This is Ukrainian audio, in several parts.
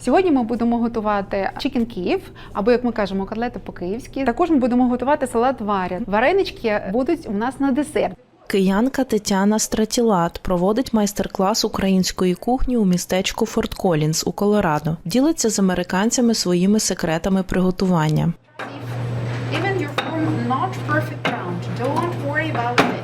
Сьогодні ми будемо готувати чікін Київ, або як ми кажемо, котлети по-київськи. Також ми будемо готувати салат варян. Варенички будуть у нас на десерт. Киянка Тетяна Стратілат проводить майстер-клас української кухні у містечку Форт Колінс у Колорадо. Ділиться з американцями своїми секретами приготування. Even your form not perfect round, don't worry about it.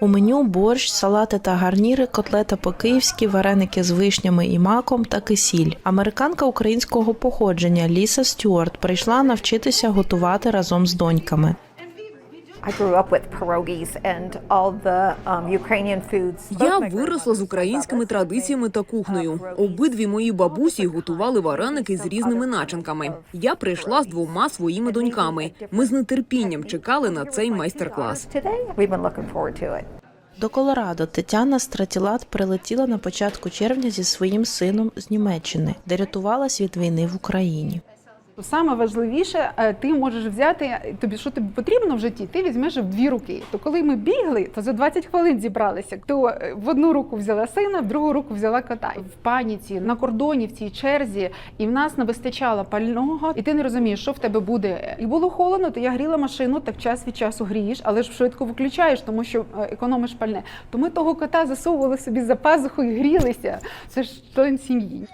У меню борщ, салати та гарніри, котлета по-київськи, вареники з вишнями і маком та кисіль. Американка українського походження Ліса Стюарт прийшла навчитися готувати разом з доньками. Я виросла з українськими традиціями та кухнею. Обидві мої бабусі готували вареники з різними начинками. Я прийшла з двома своїми доньками. Ми з нетерпінням чекали на цей майстер-клас. До Колорадо Тетяна Стратілат прилетіла на початку червня зі своїм сином з Німеччини, де рятувалась від війни в Україні. Саме важливіше, е, ти можеш взяти тобі, що тобі потрібно в житті, ти візьмеш в дві руки. То коли ми бігли, то за 20 хвилин зібралися. То е, в одну руку взяла сина, в другу руку взяла кота. В паніці на кордоні в цій черзі, і в нас не вистачало пального, і ти не розумієш, що в тебе буде. І було холодно, то я гріла машину, так час від часу грієш, але ж швидко виключаєш, тому що е, економиш пальне. То ми того кота засовували собі за пазуху і грілися. Це ж член сім'ї.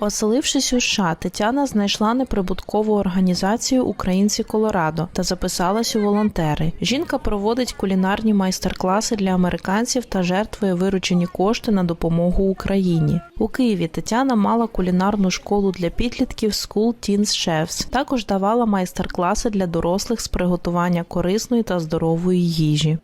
Оселившись у США, Тетяна знайшла неприбуткову організацію Українці Колорадо та записалась у волонтери. Жінка проводить кулінарні майстер-класи для американців та жертвує виручені кошти на допомогу Україні. У Києві Тетяна мала кулінарну школу для підлітків School Teens Chefs. Також давала майстер-класи для дорослих з приготування корисної та здорової їжі.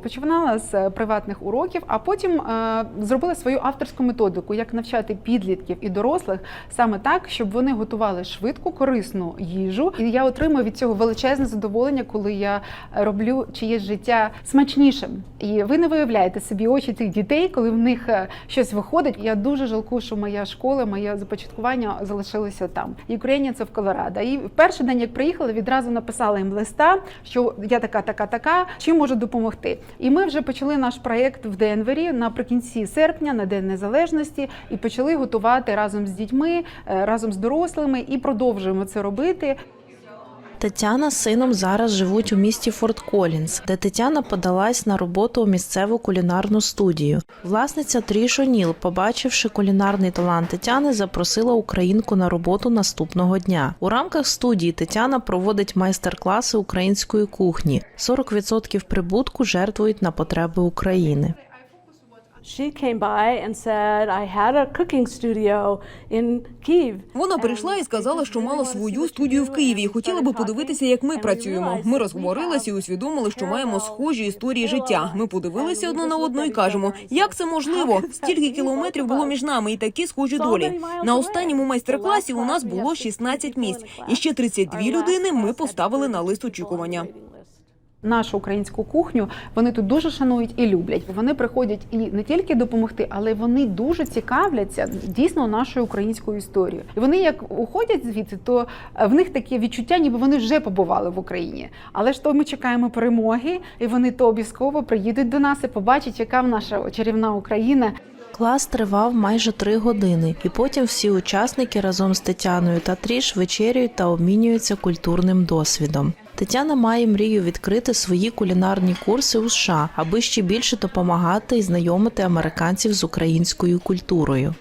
Починала з е, приватних уроків, а потім е, зробила свою авторську методику, як навчати підлітків і дорослих саме так, щоб вони готували швидку, корисну їжу. І я отримую від цього величезне задоволення, коли я роблю чиєсь життя смачнішим. І ви не виявляєте собі очі цих дітей, коли в них е, щось виходить. Я дуже жалкую, що моя школа, моє започаткування залишилося там. Ukrainians of Colorado. І в перший день, як приїхала, відразу написала їм листа, що я така, така, така, чим можу допомогти. І ми вже почали наш проєкт в Денвері наприкінці серпня на День Незалежності і почали готувати разом з дітьми, е, разом з дорослими і продовжуємо це робити. Тетяна з сином зараз живуть у місті Форт Колінс, де Тетяна подалась на роботу у місцеву кулінарну студію. Власниця Тріш О'Ніл, побачивши кулінарний талант Тетяни, запросила українку на роботу наступного дня. У рамках студії Тетяна проводить майстер-класи української кухні. 40% прибутку жертвують на потреби України. She came by and said, I had a cooking studio in Kyiv. Вона прийшла і сказала, що мала свою студію в Києві і хотіла би подивитися, як ми працюємо. Ми розговорилися і усвідомили, що маємо схожі історії життя. Ми подивилися одне на одну і кажемо, як це можливо? Стільки кілометрів було між нами і такі схожі долі. На останньому майстер-класі у нас було 16 місць, і ще 32 людини ми поставили на лист очікування. Нашу українську кухню вони тут дуже шанують і люблять. Вони приходять і не тільки допомогти, але вони дуже цікавляться дійсно нашою українською історією. І вони як уходять звідси, то е, в них таке відчуття, ніби вони вже побували в Україні. Але ж то ми чекаємо перемоги, і вони то обов'язково приїдуть до нас і побачать, яка в наша чарівна Україна. Клас тривав майже три години, і потім всі учасники разом з Тетяною та Тріш вечерюють та обмінюються культурним досвідом. Тетяна має мрію відкрити свої кулінарні курси у США, аби ще більше допомагати і знайомити американців з українською культурою.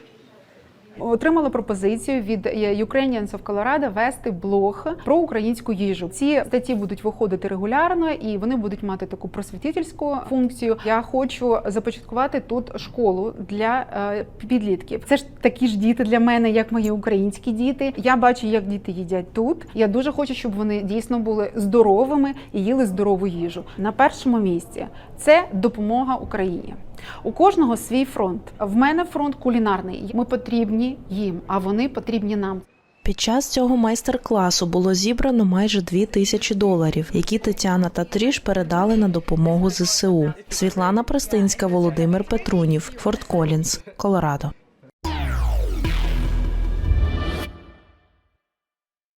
Отримала пропозицію від Ukrainians of Colorado вести блог про українську їжу. Ці статті будуть виходити регулярно і вони будуть мати таку просвітительську функцію. Я хочу започаткувати тут школу для е, підлітків. Це ж такі ж діти для мене, як мої українські діти. Я бачу, як діти їдять тут. Я дуже хочу, щоб вони дійсно були здоровими і їли здорову їжу. На першому місці це допомога Україні. У кожного свій фронт. В мене фронт кулінарний. Ми потрібні їм, а вони потрібні нам. Під час цього майстер-класу було зібрано майже дві тисячі доларів, які Тетяна та Тріш передали на допомогу ЗСУ. Світлана Пристинська, Володимир Петрунів, Форт Колінс, Колорадо.